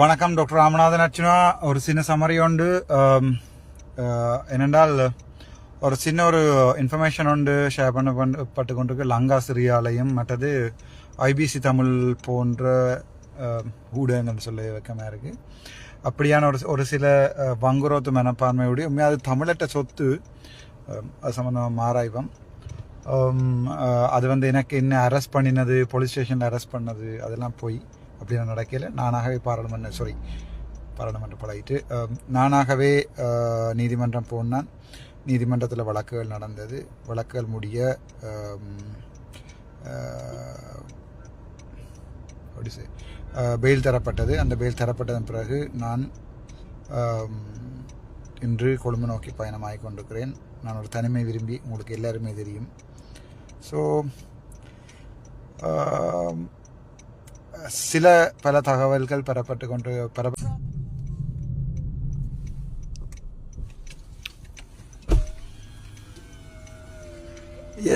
வணக்கம் டாக்டர் ராமநாதன் அர்ச்சுனா. ஒரு சின்ன சமரி உண்டு. என்னென்றால் ஒரு சின்ன ஒரு இன்ஃபர்மேஷன் உண்டு. ஷேர் பண்ண பட்டு கொண்டிருக்கு. லங்கா சிரியாலையும் மற்றது ஐபிசி தமிழ் போன்ற ஊடகங்கள் சொல்ல வைக்கமாக இருக்கு. அப்படியான ஒரு ஒரு சில வங்குரோத்து மனப்பான்மையுடைய உண்மையாக அது தமிழட்ட சொத்து அது சம்மந்தமாக மாறாய்வம் அது வந்து எனக்கு என்ன அரெஸ்ட் பண்ணினது போலீஸ் ஸ்டேஷனில் அரெஸ்ட் பண்ணது அதெல்லாம் போய் அப்படி நான் நானாகவே பாராளுமன்ற சாரி பாராளுமன்றம் பழகிட்டு நானாகவே நீதிமன்றம் போனான். நீதிமன்றத்தில் வழக்குகள் நடந்தது. வழக்குகள் முடிய பெயில் தரப்பட்டது. அந்த பெயில் தரப்பட்டதன் பிறகு நான் இன்று கொழும்பு நோக்கி பயணமாகிக் கொண்டிருக்கிறேன். நான் ஒரு தனிமை விரும்பி உங்களுக்கு எல்லாருமே தெரியும். ஸோ சில பல தகவல்கள் பெறப்பட்டு கொண்டு பெற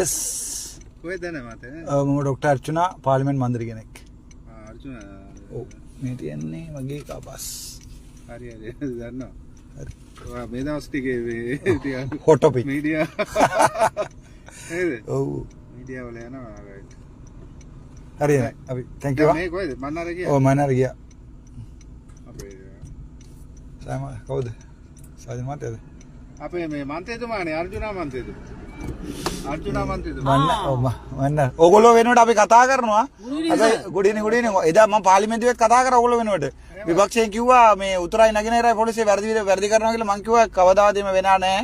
ಎಸ್ ಹೋಯ್ತಾನೆ ಮತ್ತೆ ಡಾಕ್ಟರ್ ಅರ್ಚುನಾ ಪಾರ್ಲಿಮೆಂಟ್ ಮಂದಿರಿಗೆನಕ್ಕೆ ಅರ್ಚುನ ಓ ಮೇಟಿಯನ್ನೇ ಮಗಿ ಕಾಬಾಸ್ ಅರಿ ಅರಿ ಅದನ್ನು ಮೇಧಾವಸ್ಟಿಗೆ ಹೊಟ್ಟೋಪಿ ಮೀಡಿಯಾ ಓ ಮೀಡಿಯಾ ಒಳ್ಳೆಯನ හරි අපි තැක ඕ මනර ගිය. සෑම කවුද? සජ මතයද අපේ මේ මන්තේතුමානේ අර්ජුනා මන්තේතුමා මන්න ඔගොලෝ වෙනට අපි කතා කරනවා. ගොඩිනි ගොඩින එදම පාලිමෙන්තුවත් කතා කර ඔගොල වෙනට විපක්ෂය කිව්වා මේ උතරයි නගනර පොලිසේ වැරදිවිට වැරදි කරන කියලා මංකිව කවදාදම වෙන නෑ.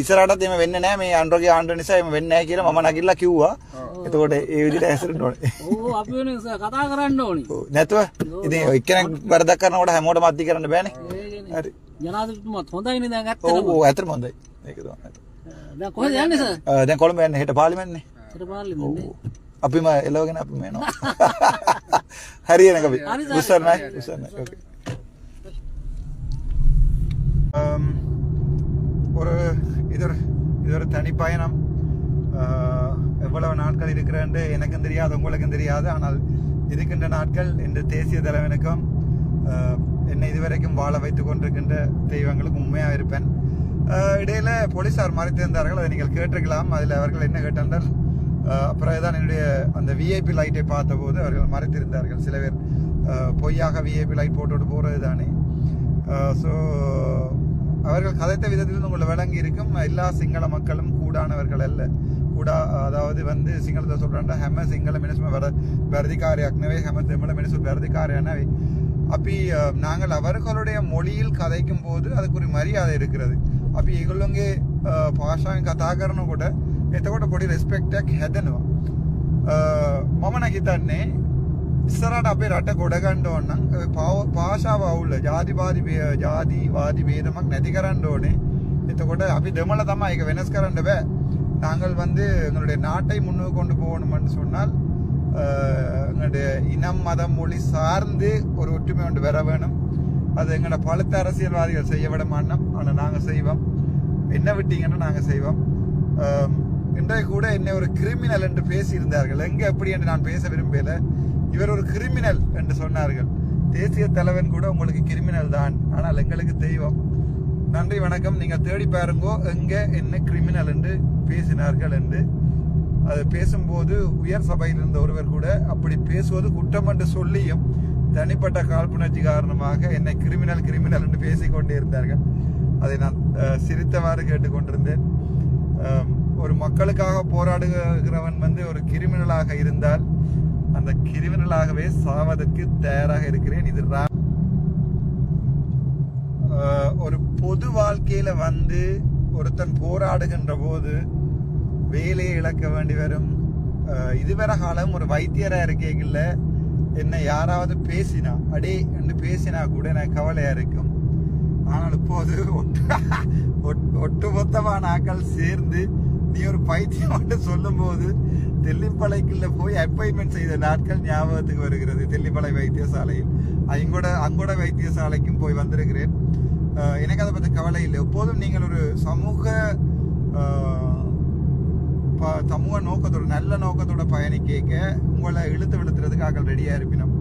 ඉසරට එම වෙන්න නෑ. මේ අන්ඩරගේ ආණ්ඩ නිසා එම වෙන්න කියල ම නකිල්ලා කිව්වා. එතකොට ඒ විදිට ඇසරට ඕන. ඕ අපි වෙන නිසා කතා කරන්න ඕනි. නැතුව? ඉති එක්කන වැරදක් කරනට හැමෝට මත්ති කරන්න බෑන. ඇත්ත ඕ ඇතර මොඳයි ඒක දැන් කොහෙද යන්නේ සර් දැන් කොළඹ යන්න හිට පාලිමෙන්නේ ඊට පාර්ලිමේන්තේ අපිම එලෝගෙන අපි මේනවා හරියන කපි හරි සර්. උසන්නයි උසන්න ஓகே ஒரு இது ஒரு இது ஒரு தனி பயணம் ஆஹ், எவ்வளவு நாட்கள் இருக்கிறேன் எனக்கும் தெரியாது உங்களுக்கும் தெரியாது ஆனால் இருக்கின்ற நாட்கள் இந்த தேசிய தலைவனுக்கும் ஆஹ், என்னை இதுவரைக்கும் வாழ வைத்துக் கொண்டிருக்கின்ற தெய்வங்களுக்கும் உண்மையாக இருப்பேன் ஆஹ், இடையில போலீஸார் மறைத்திருந்தார்கள் அதை நீங்கள் கேட்டிருக்கலாம். அதில் அவர்கள் என்ன கேட்டார்கள் பிறகுதான் என்னுடைய அந்த விஐபி லைட்டை பார்த்தபோது அவர்கள் மறைத்திருந்தார்கள் சில பேர் பொய்யாக விஐபி லைட் போட்டுட்டு போகிறது தானே. ஸோ அவர்கள் கதைத்த விதத்தில் உங்களை விளங்கி இருக்கும். எல்லா சிங்கள மக்களும் கூடானவர்கள் அல்ல. கூடா அதாவது வந்து சிங்களத்தை சொல்கிறாண்டா ஹெம சிங்கள மினிசும வர அக்னவே ஹெம தமிழ மினிசு வருதிகாரியானவை அப்படி நாங்கள் அவர்களுடைய மொழியில் கதைக்கும் போது அதுக்குரிய மரியாதை இருக்கிறது. අපි ඒගොල්ලොන්ගේ පාශාවෙන් කතා කරනකොට එතකොට පොඩි රෙස්පෙක්ටක් හැදෙනවා. මමන හිතන්නේ ඉස්සරට අපේ රට ගොඩගණ්ඩ ඕන්නම් පාශාව අවුල්ල ජාතිපාති ජාතිවාදි බේදමක් නැති කරන්න ඕනේ. එතකොට අපි දෙමල තමා එක වෙනස් කරන්න බෑ. நாங்கள் வந்து எங்களுடைய நாட்டை முன்னுக்கு கொண்டு போகணும்னு சொன்னால் எங்களுடைய இனம் மதம் மொழி சார்ந்து ஒரு ஒற்றுமை ஒன்று வர வேணும் அது எங்களோட பழுத்த அரசியல்வாதிகள் செய்ய விட மாட்டோம். ஆனால் நாங்கள் செய்வோம். என்ன விட்டீங்கன்னா நாங்கள் செய்வோம். இன்றைக்கு இன்றைய கூட என்னை ஒரு கிரிமினல் என்று பேசியிருந்தார்கள். எங்கே எப்படி என்று நான் பேச விரும்பல இவர் ஒரு கிரிமினல் என்று சொன்னார்கள். தேசிய தலைவன் கூட உங்களுக்கு கிரிமினல் தான். ஆனால் எங்களுக்கு தெய்வம். நன்றி வணக்கம். நீங்கள் தேடி பாருங்கோ எங்கே என்ன கிரிமினல் என்று பேசினார்கள் என்று. அது பேசும்போது உயர் சபையில் இருந்த ஒருவர் கூட அப்படி பேசுவது குற்றம் என்று சொல்லியும் தனிப்பட்ட காழ்ப்புணர்ச்சி காரணமாக என்னை கிரிமினல் கிரிமினல் என்று பேசிக்கொண்டே இருந்தார்கள். அதை நான் சிரித்தவாறு கேட்டுக்கொண்டிருந்தேன். ஒரு மக்களுக்காக போராடுகிறவன் வந்து ஒரு கிரிமினலாக இருந்தால் அந்த கிரிமினலாகவே சாவதற்கு தயாராக இருக்கிறேன். இது ரா- ஒரு பொது வாழ்க்கையில வந்து ஒருத்தன் போராடுகின்ற போது வேலையை இழக்க வேண்டி வரும். இதுவரை காலம் ஒரு வைத்தியராக இருக்கீங்கல்ல என்ன யாராவது பேசினா அடே என்று பேசினா கூட எனக்கு கவலையா இருக்கும். ஆனால் இப்போது ஒட்டு ஒட்- ஒட்டுமொத்தமான ஆட்கள் சேர்ந்து நீ ஒரு பைத்தியம் என்று சொல்லும்போது தெல்லிப்பளைக்குள்ள போய் அப்பாயின்மெண்ட் செய்த நாட்கள் ஞாபகத்துக்கு வருகிறது. தெல்லிப்பளை வைத்தியசாலையில். அங்கூட அங்கூட வைத்தியசாலைக்கும் போய் வந்திருக்கிறேன். எனக்கு அதை பற்றி கவலை இல்லை. எப்போதும் நீங்கள் ஒரு சமூக ப- சமூக நோக்கத்தோட நல்ல நோக்கத்தோட பயணிக்க உங்களை இழுத்து விழுத்துறதுக்காக ரெடியாக ரெடியா இருப்பினோம்.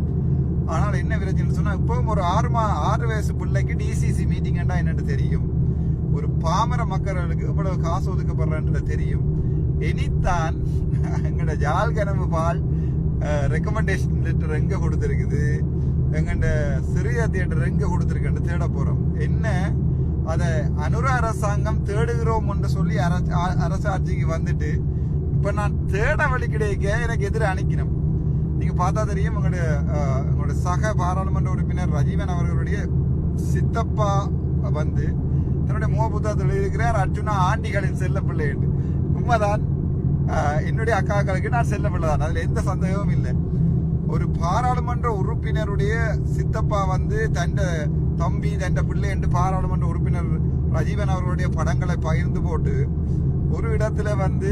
ஆனால் என்ன பிரச்சனை சொன்னா இப்பவும் ஒரு ஆறு மா ஆறு வயசு பிள்ளைக்கு டிசிசி மீட்டிங்னா என்னன்னு தெரியும்? ஒரு பாமர மக்களுக்கு இவ்வளவு காசு ஒதுக்கப்படுறன்றது தெரியும். இனித்தான் எங்களோட ஜால் கனவு பால் ரெக்கமெண்டேஷன் லெட்டர் எங்க கொடுத்துருக்குது? எங்கண்ட சிறிய தியேட்டர் எங்க கொடுத்துருக்குன்னு தேட போறோம். என்ன? அதை அனுர அரசாங்கம் தேடுகிறோம் என்று சொல்லி அரசாட்சிக்கு வந்துட்டு இப்போ நான் தேட வழி கிடைக்க எனக்கு எதிர அணிக்கணும். நீங்கள் பார்த்தா தெரியும் உங்களுடைய உங்களுடைய சக பாராளுமன்ற உறுப்பினர் ரஜீவன் அவர்களுடைய சித்தப்பா வந்து தன்னுடைய முக புத்தகத்தில் அர்ஜுனா ஆண்டிகளின் செல்ல பிள்ளை என்று உண்மைதான் என்னுடைய அக்காக்களுக்கு நான் செல்ல பிள்ளை தான் எந்த சந்தேகமும் இல்லை. ஒரு பாராளுமன்ற உறுப்பினருடைய சித்தப்பா வந்து தண்ட தம்பி தண்ட பிள்ளை என்று பாராளுமன்ற உறுப்பினர் ரஜீவன் அவர்களுடைய படங்களை பகிர்ந்து போட்டு ஒரு இடத்துல வந்து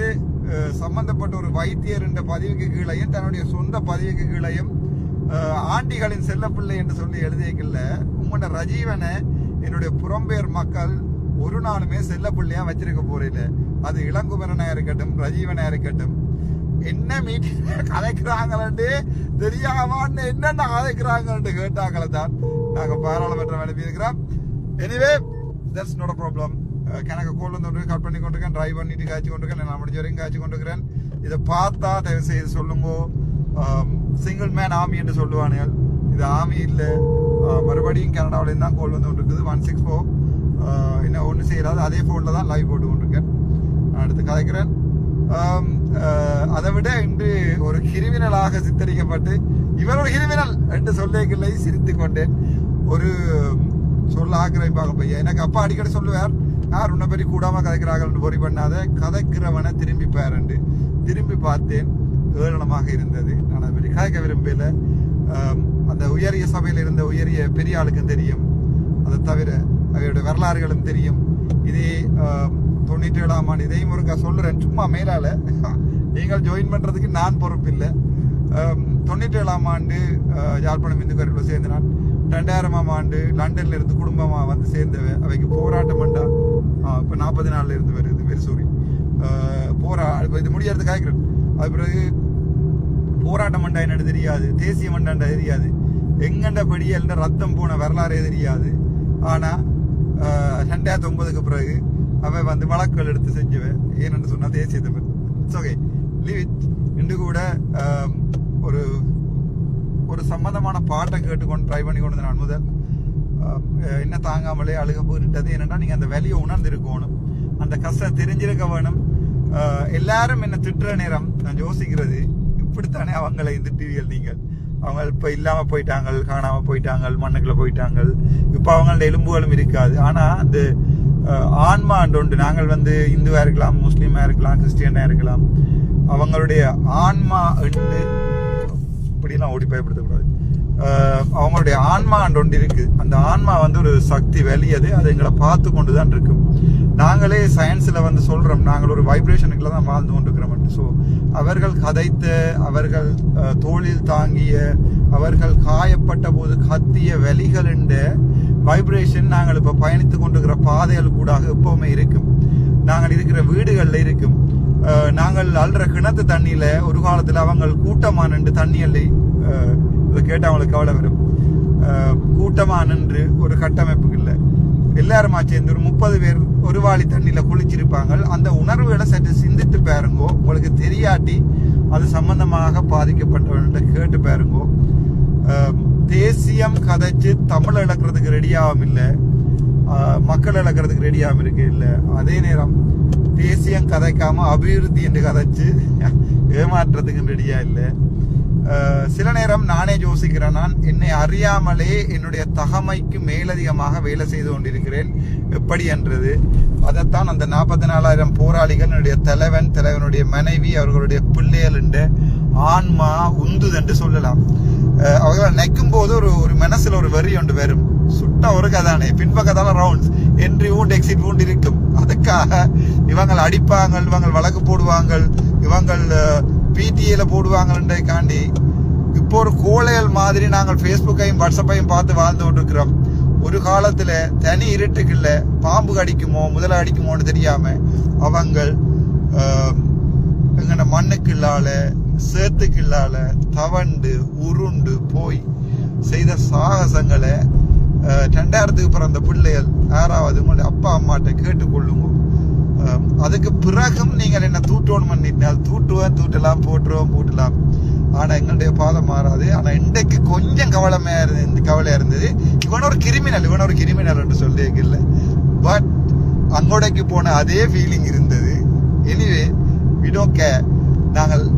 சம்பந்தப்பட்ட ஒரு வைத்தியர் என்ற பதிவுக்கு கீழையும் தன்னுடைய சொந்த பதிவுக்கு கீழையும் ஆண்டிகளின் செல்லப்பிள்ளை என்று சொல்லி எழுதியக்கல உங்களோட ரஜீவனை என்னுடைய புறம்பெயர் மக்கள் ஒரு நாளுமே செல்லப்பிள்ளையா வச்சிருக்க போறில்ல அது இளங்குமரனா இருக்கட்டும் ரஜீவனா இருக்கட்டும். என்ன மீட்டிங் கலைக்கிறாங்களே தெரியாமான்னு என்னென்ன கலைக்கிறாங்கன்னு கேட்டாங்களே தான். நாங்க பாராளுமன்றம் அனுப்பியிருக்கிறோம் anyway that's not problem uh, கணக்கு கோல் வந்து கட் பண்ணி கொண்டிருக்கேன். ட்ரைவ் பண்ணிட்டு காய்ச்சி கொண்டிருக்கேன். நான் முடிஞ்ச வரைக்கும் காய்ச்சி கொண்டிருக்கிறேன். இதை பார்த்தா தயவு செய்து சொல்லுங்கோ சிங்கிள் மேன் ஆமி என்று சொல்லுவானுகள். இது ஆமி இல்லை. Uh, மறுபடியும் கனடாவிலேருந்து தான் கோல் வந்து கொண்டிருக்குது. ஒன் சிக்ஸ் ஃபோர் என்ன ஒன்றும் செய்யறாது. அதே ஃபோனில் தான் லைவ் போட்டு கொண்டிருக்கேன். நான் அடுத்து கதைக்கிறேன். Um, uh, அதை விட இன்று ஒரு கிரிமினலாக சித்தரிக்கப்பட்டு இவர் ஒரு கிரிமினல் என்று சொல்லிகளை சிரித்து கொண்டேன். ஒரு சொல்ல ஆக்கிரமிப்பாக பையன். எனக்கு அப்பா அடிக்கடி சொல்லுவார் யார் உன்னை பற்றி கூடாம கதைக்கிறார்கள் பொறி பண்ணாத. கதைக்கிறவனை திரும்பி பாருண்டு திரும்பி பார்த்தேன் ஏளனமாக இருந்தது. நான் அதை பற்றி கதைக்க விரும்பல. அந்த உயரிய சபையில் இருந்த உயரிய பெரிய ஆளுக்கும் தெரியும். அதை தவிர அவையோட வரலாறுகளும் தெரியும். இதே தொண்ணூற்றி ஏழாம் ஆண்டு இதையும் ஒருக்கா சொல்லுறேன். சும்மா மேலால. நீங்கள் ஜாயின் பண்றதுக்கு நான் பொறுப்பில்லை. தொண்ணூற்றி ஏழாம் ஆண்டு யாழ்ப்பாணம் இந்து கருவில் சேர்ந்து நான் ரெண்டாயிரமாம் ஆண்டு லண்டன்ல இருந்து குடும்பமா வந்து சேர்ந்தவ அவைக்கு போராட்டம் பண்ணா இப்போ நாற்பது நாள்ல இருந்து வருது வெரி சாரி போரா இப்போ இது முடியறது காய்க்கிறேன் அது பிறகு போராட்டம் மண்டா என்னன்னு தெரியாது தேசிய மண்டாண்டா தெரியாது. எங்கண்ட படியல்ன்ற ரத்தம் போன வரலாறே தெரியாது. ஆனா ரெண்டாயிரத்தி ஒன்பதுக்கு பிறகு அவன் வந்து வழக்குகள் எடுத்து செஞ்சுவேன் ஏன்னு சொன்னா தேசியத்தை தமிழ் இட்ஸ் ஓகே லீவ் இன்று கூட ஒரு ஒரு சம்பந்தமான பாட்டை கேட்டுக்கொண்டு ட்ரை பண்ணி கொண்டு நான் முதல் என்ன தாங்காமலே அழுக போயிட்டது என்னென்னா நீங்கள் அந்த வேலையை உணர்ந்திருக்கணும். அந்த கஷ்டம் தெரிஞ்சிருக்க வேணும். எல்லாரும் என்ன திட்டுற நேரம் நான் யோசிக்கிறது இப்படித்தானே அவங்களை திட்டுவீர்கள் நீங்கள். அவங்க இப்போ இல்லாமல் போயிட்டாங்க காணாமல் போயிட்டாங்க மண்ணுக்குள்ளே போயிட்டாங்க. இப்போ அவங்களோட எலும்புகளும் இருக்காது. ஆனால் அந்த ஆன்மா ஆன்மா உண்டு நாங்கள் வந்து இந்துவாக இருக்கலாம் முஸ்லீமாக இருக்கலாம் கிறிஸ்டியனாக இருக்கலாம் அவங்களுடைய ஆன்மா என்று இப்படிலாம் ஓடி பயப்படுத்தக்கூடாது அவங்களுடைய ஆன்மா ஒன்று இருக்கு. அந்த ஆன்மா வந்து ஒரு சக்தி வெளியது. அது எங்களை பார்த்து கொண்டு தான் இருக்கும் நாங்களே சயின்ஸில் வந்து சொல்கிறோம் நாங்கள் ஒரு வைப்ரேஷனுக்குள்ள தான் வாழ்ந்து கொண்டிருக்கிறோம் ஸோ அவர்கள் கதைத்த அவர்கள் தோளில் தாங்கிய அவர்கள் காயப்பட்ட போது கத்திய வலிகள் வைப்ரேஷன் நாங்கள் இப்போ பயணித்து கொண்டிருக்கிற பாதைகள் கூடாக எப்பவுமே இருக்கும். நாங்கள் இருக்கிற வீடுகளில் இருக்கும். நாங்கள் அல்ற கிணத்து தண்ணியில ஒரு காலத்துல அவங்க கூட்டமா நின்று தண்ணி அள்ளி இதை கேட்டு அவங்களுக்கு கவலை வரும். கூட்டமாக கூட்டமா நின்று ஒரு கட்டமைப்பு இல்லை. எல்லாருமா சேர்ந்து ஒரு முப்பது பேர் ஒரு வாளி தண்ணியில குளிச்சிருப்பாங்க. அந்த உணர்வுகளை சற்று சிந்தித்து பாருங்கோ. உங்களுக்கு தெரியாட்டி அது சம்பந்தமாக பாதிக்கப்பட்டவன்கிட்ட கேட்டு பாருங்கோ. தேசியம் கதைச்சு தமிழ் இழக்கிறதுக்கு ரெடியாகவும் இல்லை. மக்கள் இழக்கிறதுக்கு ரெடியாகவும் இருக்கு இல்லை. அதே நேரம் தேசியம் கதைக்காம அபிவிருத்தி என்று கதைச்சு ஏமாற்றுறதுக்கு ரெடியா இல்லை. சில நேரம் நானே யோசிக்கிறேன். நான் என்னை அறியாமலே என்னுடைய தகமைக்கு மேலதிகமாக வேலை செய்து கொண்டிருக்கிறேன். எப்படி என்றது? அதைத்தான் அந்த நாற்பத்தி நாலாயிரம் போராளிகள் என்னுடைய தலைவன் தலைவனுடைய மனைவி அவர்களுடைய பிள்ளைகள் என்று ஆன்மா உந்துது என்று சொல்லலாம். அஹ் அவர்களை போது ஒரு ஒரு மனசுல ஒரு வெறி ஒன்று வரும். சுட்ட ஒரு கதானே பின்பக்கத்தான ரவுண்ட்ஸ் என்ட்ரி ஊண்டு எக்ஸிட் ஊண்டு இருக்கும். அதுக்காக இவங்கள் அடிப்பாங்க இவங்கள் வழக்கு போடுவாங்க இவங்கள் பிடிஏல போடுவாங்கன்றதுக்காண்டி இப்போ ஒரு கோழைகள் மாதிரி நாங்கள் ஃபேஸ்புக்கையும் வாட்ஸ்அப்பையும் பார்த்து வாழ்ந்து கொண்டிருக்கிறோம். ஒரு காலத்தில் தனி இருட்டுக்குள்ள பாம்பு கடிக்குமோ முதல அடிக்குமோன்னு தெரியாம அவங்கள் எங்கட மண்ணுக்குள்ளால சேத்துக்குள்ளால தவண்டு உருண்டு போய் செய்த சாகசங்களை ரெண்டாயிரத்துக்கு பிறந்த பிள்ளைகள் யாராவது உங்களுடைய அப்பா அம்மாட்ட கேட்டுக்கொள்ளுங்க. அதுக்கு பிறகும் நீங்கள் என்ன தூட்டோன்னு பண்ணிட்டால் தூட்டுவேன் தூட்டலாம் போட்டுருவோம் பூட்டலாம். ஆனால் எங்களுடைய பாதம் மாறாது. ஆனால் இன்றைக்கு கொஞ்சம் கவலைமையா இருந்து கவலையாக இருந்தது. இவன் ஒரு கிரிமினல் இவன் ஒரு கிரிமினல் என்று சொல்லி இல்லை பட் அங்கோடைக்கு போன அதே ஃபீலிங் இருந்தது. எனிவே விடோ கே நாங்கள்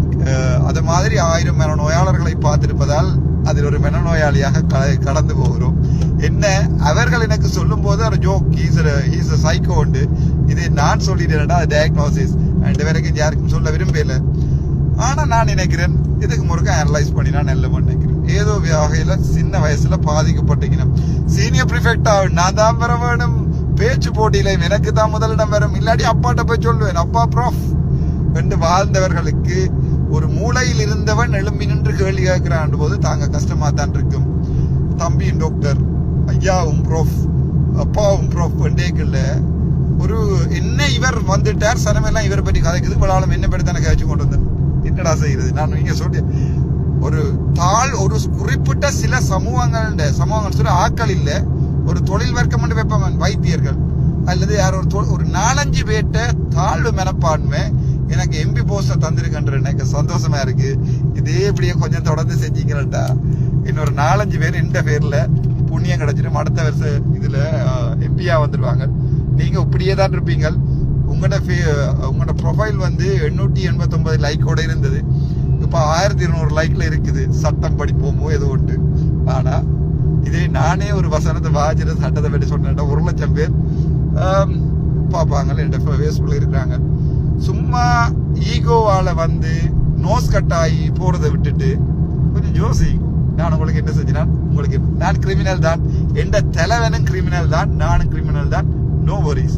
அது மாதிரி ஆயிரம் மன நோயாளர்களை பார்த்திருப்பதால் அதில் ஒரு மனநோயாளியாக க- கடந்து போகிறோம். என்ன? அவர்கள் எனக்கு சொல்லும் போது ஒரு ஜோக் ஈஸ் அ சைக்கோ உண்டு. இது நான் சொல்லிட்டேன்டா டயக்னோசிஸ் ரெண்டு வரைக்கும் யாருக்கும் சொல்ல விரும்பல ஆனால் நான் நினைக்கிறேன் இதுக்கு முறுக்க அனலைஸ் பண்ணி நான் நல்ல நினைக்கிறேன். ஏதோ வகையில் சின்ன வயசுல பாதிக்கப்பட்டிருக்கணும். சீனியர் ப்ரிஃபெக்டா நான் தான் பெற வேணும். பேச்சு போட்டியில எனக்கு தான் முதலிடம் வரும். இல்லாட்டி அப்பாட்ட போய் சொல்லுவேன் அப்பா ப்ராஃப் என்று வாழ்ந்தவர்களுக்கு ஒரு மூலையில் இருந்தவன் எழும்பி நின்று கேள்வி கேட்கிறான் போது தாங்க கஷ்டமா தான் இருக்கும். தம்பியின் டாக்டர் ஐயாவும் ப்ரோஃப் அப்பாவும் ப்ரோஃப் பண்டேக்கில் ஒரு என்ன இவர் வந்துட்டார் சனமெல்லாம் இவரை பற்றி கதைக்குது. பலாலும் என்ன பற்றி தானே கழிச்சு கொண்டு வந்தேன் என்னடா செய்கிறது நான் நீங்கள் சொல்லி ஒரு தாழ் ஒரு குறிப்பிட்ட சில சமூகங்கள் சமூகங்கள் சொல்ல ஆக்கள் இல்லை. ஒரு தொழில் வர்க்கம் என்று வைப்பவன் வைத்தியர்கள். அல்லது யார் ஒரு தொ- ஒரு நாலஞ்சு பேர்கிட்ட தாழ்வு மனப்பான்மை எனக்கு எம்பி போஸ்டர் தந்திருக்கன்ற எனக்கு சந்தோஷமா இருக்கு. இதே இப்படியே கொஞ்சம் தொடர்ந்து செஞ்சீங்களா இன்னொரு நாலஞ்சு பேர் இந்த பேர்ல புண்ணியம் கிடைச்சிடும். அடுத்த வருஷம் இதுல எம்பியா வந்துடுவாங்க நீங்க இப்படியே தான் இருப்பீங்க உங்களோட ஃபே- உங்களோட ப்ரொஃபைல் வந்து எண்ணூற்றி எண்பத்தொன்பது லைக்கோட இருந்தது. இப்போ ஆயிரத்தி இருநூறு லைக்ல இருக்குது. சட்டம் படிப்போமோ ஏதோ உண்டு ஆனா இதே நானே ஒரு வசனத்தை வாஜிர சட்டத்தை பற்றி சொன்னேன் ஒரு லட்சம் பேர் ஆம், பார்ப்பாங்க என் ஃபேஸ்புக்கில் இருக்கிறாங்க. சும்மா ஈகோவால் வந்து நோஸ் கட் ஆகி போகிறத விட்டுட்டு கொஞ்சம் யோசி. நான் உங்களுக்கு என்ன செஞ்சேன் உங்களுக்கு நான் கிரிமினல் தான். எந்த தலைவனும் கிரிமினல் தான். நானும் கிரிமினல் தான். No worries